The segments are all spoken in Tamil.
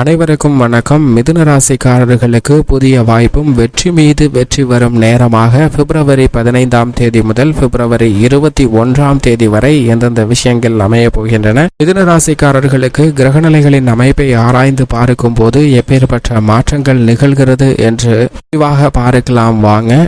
அனைவருக்கும் வணக்கம். மிதுன ராசிக்காரர்களுக்கு புதிய வாய்ப்பும் வெற்றி மீது வெற்றி வரும் நேரமாக பிப்ரவரி பதினைந்தாம் தேதி முதல் பிப்ரவரி இருபத்தி ஒன்றாம் தேதி வரை எந்தெந்த விஷயங்கள் அமைய போகின்றன? மிதுன ராசிக்காரர்களுக்கு கிரகநிலைகளின் அமைப்பை ஆராய்ந்து பார்க்கும் போது எப்பேற்பட்ட மாற்றங்கள் நிகழ்கிறது என்று விரிவாக பார்க்கலாம். வாங்க.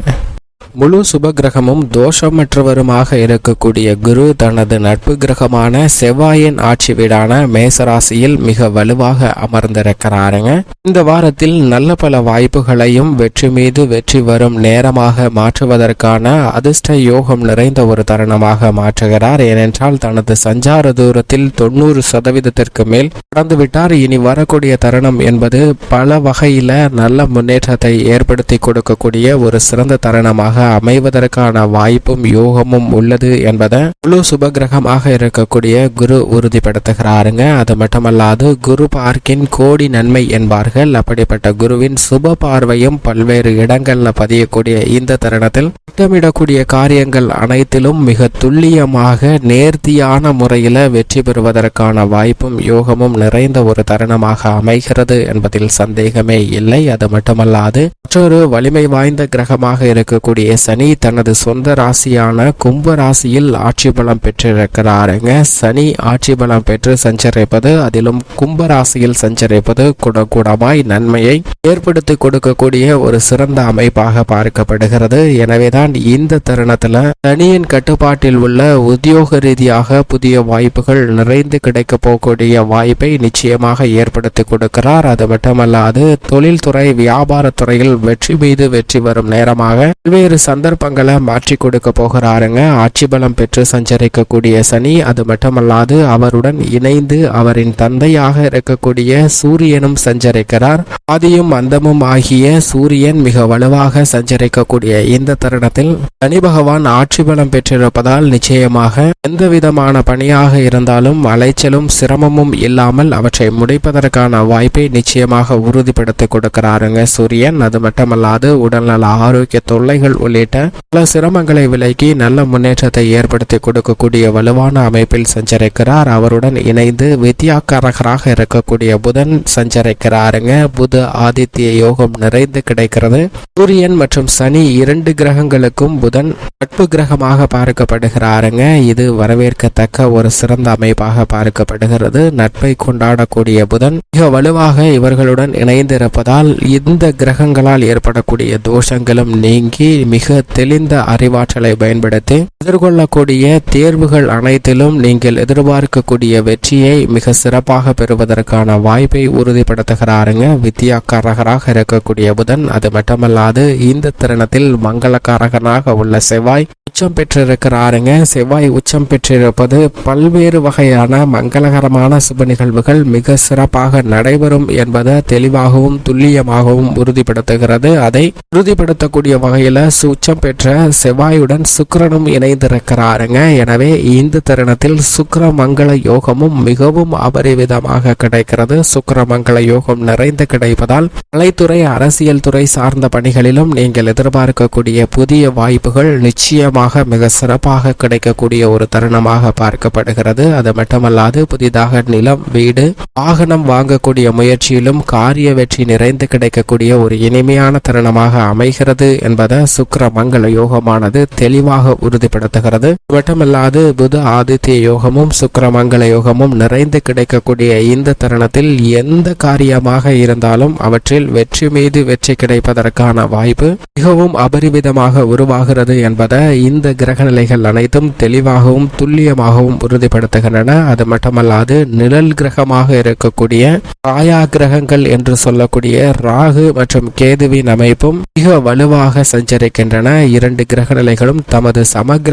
முழு சுப கிரகமும் தோஷமற்றவருமாக இருக்கக்கூடிய குரு தனது நட்பு கிரகமான செவ்வாயின் ஆட்சி வீடான மேசராசியில் மிக வலுவாக அமர்ந்திருக்கிறாருங்க. இந்த வாரத்தில் நல்ல பல வாய்ப்புகளையும் வெற்றி மீது வெற்றி வரும் நேரமாக மாற்றுவதற்கான அதிர்ஷ்ட யோகம் நிறைந்த ஒரு தருணமாக மாற்றுகிறார். ஏனென்றால் தனது சஞ்சார தூரத்தில் தொண்ணூறு சதவீதத்திற்கு மேல் கடந்துவிட்டார். இனி வரக்கூடிய தருணம் என்பது பல வகையில நல்ல முன்னேற்றத்தை ஏற்படுத்தி கொடுக்கக்கூடிய ஒரு சிறந்த தருணமாக அமைவதற்கான வாய்ப்பும் யோகமும் உள்ளது என்பதை முழு சுபகிரகமாக இருக்கக்கூடிய குரு உறுதிப்படுத்துகிறாருங்க. அது மட்டுமல்லாது குரு பார்க்கின் கோடி நன்மை என்பார்கள். அப்படிப்பட்ட குருவின் சுப பார்வையும் பல்வேறு இடங்கள்ல பதியக்கூடிய இந்த தருணத்தில் திட்டமிடக்கூடிய காரியங்கள் அனைத்திலும் மிக துல்லியமாக நேர்த்தியான முறையில் வெற்றி பெறுவதற்கான வாய்ப்பும் யோகமும் நிறைந்த ஒரு தருணமாக அமைகிறது என்பதில் சந்தேகமே இல்லை. அது மட்டுமல்லாது மற்றொரு வலிமை வாய்ந்த கிரகமாக இருக்கக்கூடிய சனி தனது சொந்த ராசியான கும்ப ராசியில் ஆட்சி பலம் பெற்றிருக்கிறாருங்க. சனி ஆட்சி பலம் பெற்று சஞ்சரிப்பது அதிலும் கும்ப ராசியில் சஞ்சரிப்பது குடகுடமாய் நன்மையை ஏற்படுத்தி கொடுக்கக்கூடிய ஒரு சிறந்த அமைப்பாக பார்க்கப்படுகிறது. எனவேதான் இந்த தருணத்துல சனியின் கட்டுப்பாட்டில் உள்ள உத்தியோக ரீதியாக புதிய வாய்ப்புகள் நிறைந்து கிடைக்க போகக்கூடிய வாய்ப்பை நிச்சயமாக ஏற்படுத்தி கொடுக்கிறார். அது மட்டுமல்லாது தொழில்துறை வியாபாரத்துறையில் வெற்றி மீது வெற்றி வரும் நேரமாக பல்வேறு சந்தர்ப்பங்களை மாற்றி கொடுக்க போகிறாருங்க. ஆட்சி பலம் பெற்று சஞ்சரிக்கக்கூடிய சனி அது மட்டுமல்லாது அவருடன் இணைந்து அவரின் தந்தையாக இருக்கக்கூடிய சூரியனும் சஞ்சரிக்கிறார். ஆதியும் அந்தமும் ஆகிய சூரியன் மிக வலுவாக சஞ்சரிக்கக்கூடிய இந்த தருணத்தில் சனி பகவான் ஆட்சி பலம் பெற்றிருப்பதால் நிச்சயமாக எந்த விதமான பணியாக இருந்தாலும் அலைச்சலும் சிரமமும் இல்லாமல் அவற்றை முடிப்பதற்கான வாய்ப்பை நிச்சயமாக உறுதிப்படுத்தி கொடுக்கிறாருங்க சூரியன். அது மட்டுமல்லாது உடல்நல ஆரோக்கிய தொல்லைகள் உள்ளிட்ட பல சிரமங்களை விலக்கி நல்ல முன்னேற்றத்தை ஏற்படுத்தி கொடுக்கக்கூடிய வலுவான அமைப்பில் சஞ்சரிக்கிறார். அவருடன் இணைந்து வித்யாக்காரகராக இருக்கக்கூடிய புதன் சஞ்சரிக்கிறாருங்க. புத ஆதித்ய யோகம் நிறைந்து கிடைக்கிறது. சூரியன் மற்றும் சனி இரண்டு கிரகங்களுக்கும் புதன் நட்பு கிரகமாக பார்க்கப்படுகிறாருங்க. இது வரவேற்கத்தக்க ஒரு சிறந்த அமைப்பாக பார்க்கப்படுகிறது. நட்பை கொண்டாடக்கூடிய புதன் மிக வலுவாக இவர்களுடன் இணைந்திருப்பதால் இந்த கிரகங்களால் ஏற்படக்கூடிய தோஷங்களும் நீங்கி மிக தெளிந்த அறிவாற்றலை பயன்படுத்தி எதிர்கொள்ளக்கூடிய தேர்வுகள் அனைத்திலும் நீங்கள் எதிர்பார்க்கக்கூடிய வெற்றியை மிக சிறப்பாக பெறுவதற்கான வாய்ப்பை உறுதிப்படுத்துகிறாருங்க. வித்யாக்காரகராக இருக்கக்கூடிய புதன் அது மட்டுமல்லாது இந்த தருணத்தில் மங்களக்காரகனாக உள்ள செவ்வாய் உச்சம் பெற்றிருக்கிறாருங்க. செவ்வாய் உச்சம் பெற்றிருப்பது பல்வேறு வகையான மங்களகரமான சுப நிகழ்வுகள் மிக சிறப்பாக நடைபெறும் என்பதை தெளிவாகவும் துல்லியமாகவும் உறுதிப்படுத்துகிறது. அதை உறுதிப்படுத்தக்கூடிய வகையில உச்சம் பெற்ற செவ்வாயுடன் சுக்கிரனும் இணைந்திருக்கிறாருங்க எனவே இந்த தருணத்தில் சுக்கிர மங்கள யோகமும் மிகவும் அபரிவிதமாக கிடைக்கிறது. சுக்கிர மங்கள யோகம் நிறைந்து கிடைப்பதால் கலைத்துறை அரசியல் துறை சார்ந்த பணிகளிலும் நீங்கள் எதிர்பார்க்கக்கூடிய புதிய வாய்ப்புகள் நிச்சயமாக மிக சிறப்பாக கிடைக்கக்கூடிய ஒரு தருணமாக பார்க்கப்படுகிறது. அது மட்டுமல்லாது புதிதாக நிலம் வீடு வாகனம் வாங்கக்கூடிய முயற்சியிலும் காரிய வெற்றி நிறைந்து கிடைக்கக்கூடிய ஒரு இனிமையான தருணமாக அமைகிறது என்பதை சுக்கிர மங்கள யோகமானது தெளிவாக உறுதிப்படுத்துகிறது மட்டுமல்லாது புத ஆதித்ய யோகமும் சுக்கிர மங்கள யோகமும் நிறைந்து கிடைக்கக்கூடிய இந்த தருணத்தில் எந்த காரியமாக இருந்தாலும் அவற்றில் வெற்றி மீது வெற்றி கிடைப்பதற்கான வாய்ப்பு மிகவும் அபரிமிதமாக உருவாகிறது என்பதை இந்த கிரக நிலைகள் அனைத்தும் தெளிவாகவும் துல்லியமாகவும் உறுதிப்படுத்துகின்றன. அது மட்டுமல்லாது நிழல் கிரகமாக இருக்கக்கூடிய ராயா கிரகங்கள் என்று சொல்லக்கூடிய ராகு மற்றும் கேதுவின் அமைப்பும் மிக வலுவாக சஞ்சரிக்கின்றன. இரண்டு கிரக நிலைகளும் தமது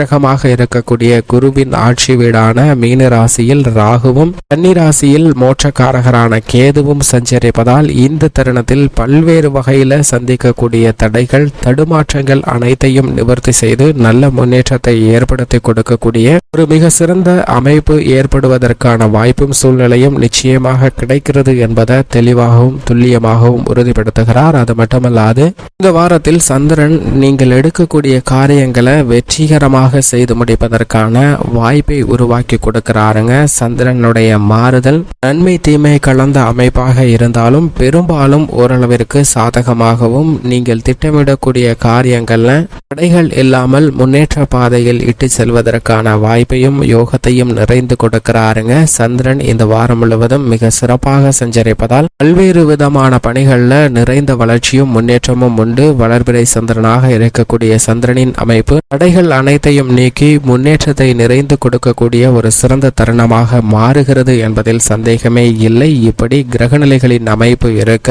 கிரகமாக இருக்கக்கூடிய குருவின் ஆட்சி வீடான மீன ராசியில் ராகுவும் கன்னி ராசியில் மோட்சக்காரகரான கேதுவும் சஞ்சரிப்பதால் இந்த தருணத்தில் பல்வேறு வகையில சந்திக்கக்கூடிய தடைகள் தடுமாற்றங்கள் அனைத்தையும் நிவர்த்தி செய்து நல்ல முன்னேற்றத்தை ஏற்படுத்தி கொடுக்கக்கூடிய ஒரு மிக சிறந்த அமைப்பு ஏற்படுவதற்கான வாய்ப்பும் சூழ்நிலையும் நிச்சயமாக கிடைக்கிறது என்பதை தெளிவாகவும் துல்லியமாகவும் உறுதிப்படுத்துகிறார். அது மட்டுமல்லாது இந்த வாரத்தில் சந்திரன் நீங்கள் எடுக்கக்கூடிய காரியங்களை வெற்றிகரமாக செய்து முடிப்பதற்கான வாய்ப்பை உருவாக்கி கொடுக்கிறாருங்க. சந்திரனுடைய மாறுதல் நன்மை தீமை கலந்த அமைப்பாக இருந்தாலும் பெரும்பாலும் ஓரளவிற்கு சாதகமாகவும் நீங்கள் திட்டமிடக்கூடிய காரியங்கள்ல தடைகள் இல்லாமல் முன்னேற்ற பாதையில் இட்டு செல்வதற்கான வாய்ப்பையும் யோகத்தையும் நிறைந்து கொடுக்கிறாருங்க. சந்திரன் இந்த வாரம் முழுவதும் மிக சிறப்பாக சஞ்சரிப்பதால் பல்வேறு விதமான பணிகள்ல நிறைந்த வளர்ச்சியும் முன்னேற்றமும் உண்டு. வளர்பிறை சந்திரனாக இருக்கக்கூடிய சந்திரனின் அமைப்பு தடைகள் அனைத்தையும் நீக்கி முன்னேற்றத்தை நிறைந்து கொடுக்கக்கூடிய ஒரு சிறந்த தருணமாக மாறுகிறது என்பதில் சந்தேகமே இல்லை. இப்படி கிரகநிலைகளின் அமைப்பு இருக்க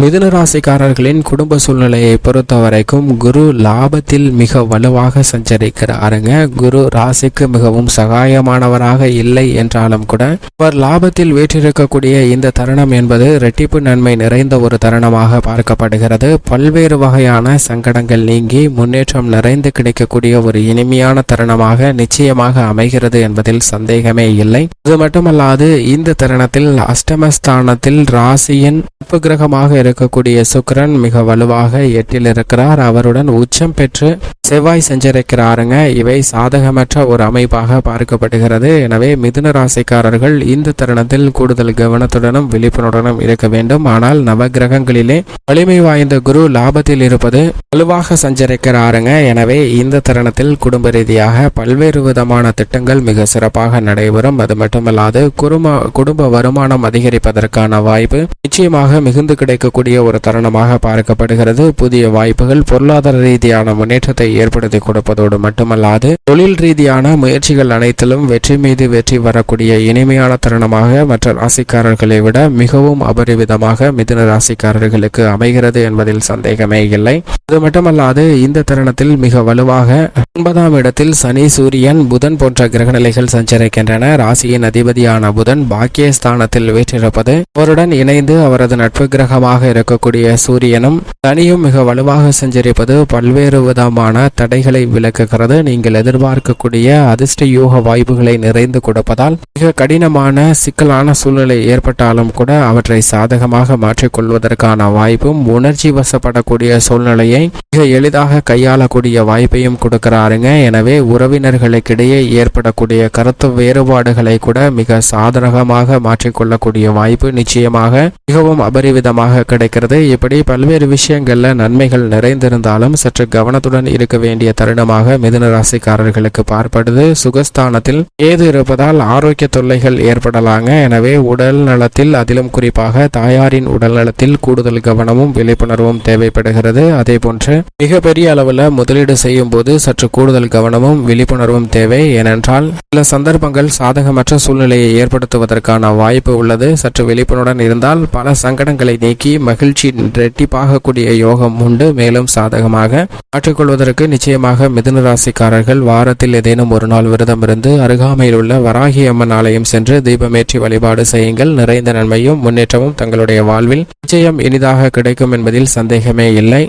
மிதுன ராசிக்காரர்களின் குடும்ப சூழ்நிலையை பொறுத்த வரைக்கும் குரு லாபத்தில் மிக வலுவாக சஞ்சரிக்கிறாருங்க. குரு ராசிக்கு மிகவும் சகாயமானவராக இல்லை என்றாலும் கூட அவர் லாபத்தில் வீற்றிருக்கக்கூடிய இந்த தருணம் என்பது இரட்டிப்பு நன்மை நிறைந்த ஒரு தருணமாக பார்க்கப்படுகிறது. பல்வேறு வகையான சங்கடங்கள் நீங்கி முன்னேற்றம் நிறைந்து கிடைக்கக்கூடிய ஒரு இனிமையான தருணமாக நிச்சயமாக அமைகிறது என்பதில் சந்தேகமே இல்லை. அது மட்டுமல்லாது இந்த தருணத்தில் அஷ்டமஸ்தானத்தில் ராசியின் நட்பு கிரகமாக இருக்கக்கூடிய சுக்கரன் மிக வலுவாக எட்டில் இருக்கிறார் அவருடன் உச்சம் பெற்று செவ்வாய் சஞ்சரிக்கிறாருங்க. இவை சாதகமற்ற ஒரு அமைப்பாக பார்க்கப்படுகிறது. எனவே மிதுன ராசிக்காரர்கள் இந்த தருணத்தில் கூடுதல் கவனத்துடனும் விழிப்புணர்வுடனும் இருக்க வேண்டும். ஆனால் நவகிரகங்களிலே வலிமை வாய்ந்த குரு லாபத்தில் இருப்பது வலுவாக சஞ்சரிக்கிறாருங்க. எனவே இந்த தருணத்தில் குடும்ப ரீதியாக பல்வேறு விதமான திட்டங்கள் மிக சிறப்பாக நடைபெறும். அது மட்டுமல்லாது குடும்ப குடும்ப வருமானம் அதிகரிப்பதற்கான வாய்ப்பு நிச்சயமாக மிகுந்து கிடைக்கக்கூடிய ஒரு தருணமாக பார்க்கப்படுகிறது. புதிய வாய்ப்புகள் பொருளாதார ரீதியான முன்னேற்றத்தை ஏற்படுத்தி கொடுப்பதோடு மட்டுமல்லாது தொழில் ரீதியான முயற்சிகள் அனைத்திலும் வெற்றி மீது வெற்றி வரக்கூடிய இனிமையான தருணமாக மற்ற ராசிக்காரர்களை விட மிகவும் அபரிவிதமாக மிதுன ராசிக்காரர்களுக்கு அமைகிறது என்பதில் சந்தேகமே இல்லை. அது மட்டுமல்லாது இந்த தருணத்தில் மிக வலுவாக ஒன்பதாம் இடத்தில் சனி சூரியன் புதன் போன்ற கிரகநிலைகள் சஞ்சரிக்கின்றன. ராசியின் அதிபதியான புதன் பாக்கியஸ்தானத்தில் வீற்றிருப்பது. அவருடன் இணைந்து அவரது நட்பு கிரகமாக இருக்கக்கூடிய சூரியனும் சனியும் மிக வலுவாக சஞ்சரிப்பது பல்வேறு விதமான தடைகளை விளக்குகிறது நீங்கள் எதிர்பார்க்கக்கூடிய அதிர்ஷ்ட யூக வாய்ப்புகளை நிறைந்து கொடுப்பதால் மிக கடினமான சிக்கலான சூழ்நிலை ஏற்பட்டாலும் கூட அவற்றை சாதகமாக மாற்றிக்கொள்வதற்கான வாய்ப்பும் உணர்ச்சி வசப்படக்கூடிய சூழ்நிலையை மிக எளிதாக கையாளக்கூடிய வாய்ப்பையும் கொடுக்கிறாருங்க. எனவே உறவினர்களுக்கிடையே ஏற்படக்கூடிய கருத்து வேறுபாடுகளை கூட மிக சாதகமாக மாற்றிக்கொள்ளக்கூடிய வாய்ப்பு நிச்சயமாக மிகவும் அபரிவிதமாக கிடைக்கிறது. இப்படி பல்வேறு விஷயங்கள்ல நன்மைகள் நிறைந்திருந்தாலும் சற்று கவனத்துடன் இருக்க வேண்டிய தருணமாக மிதுன ராசிக்காரர்களுக்கு பார்ப்படுது சுகஸ்தானத்தில் ஏது இருப்பதால் ஆரோக்கிய தொல்லைகள் ஏற்படலாங்க. எனவே உடல் நலத்தில் அதிலும் குறிப்பாக தாயாரின் உடல் நலத்தில் கூடுதல் கவனமும் விழிப்புணர்வும் தேவைப்படுகிறது. அதே போன்று மிகப்பெரிய அளவில் முதலீடு செய்யும் போது சற்று கூடுதல் கூடுதல் கவனமும் விழிப்புணர்வும் தேவை. ஏனென்றால் சில சந்தர்ப்பங்கள் சாதகமற்ற சூழ்நிலையை ஏற்படுத்துவதற்கான வாய்ப்பு உள்ளது. சற்று விழிப்புணர்வுடன் இருந்தால் பல சங்கடங்களை நீக்கி மகிழ்ச்சி ரெட்டிப்பாகக்கூடிய யோகம் உண்டு. மேலும் சாதகமாக மாற்றிக்கொள்வதற்கு நிச்சயமாக மிதுன ராசிக்காரர்கள் வாரத்தில் ஏதேனும் ஒரு நாள் விரதம் இருந்து அருகாமையில் உள்ள வராகி அம்மன் ஆலயம் சென்று தீபமேற்றி வழிபாடு செய்யுங்கள். நிறைந்த நன்மையும் முன்னேற்றமும் தங்களுடைய வாழ்வில் நிச்சயம் இனிதாக கிடைக்கும் என்பதில் சந்தேகமே இல்லை.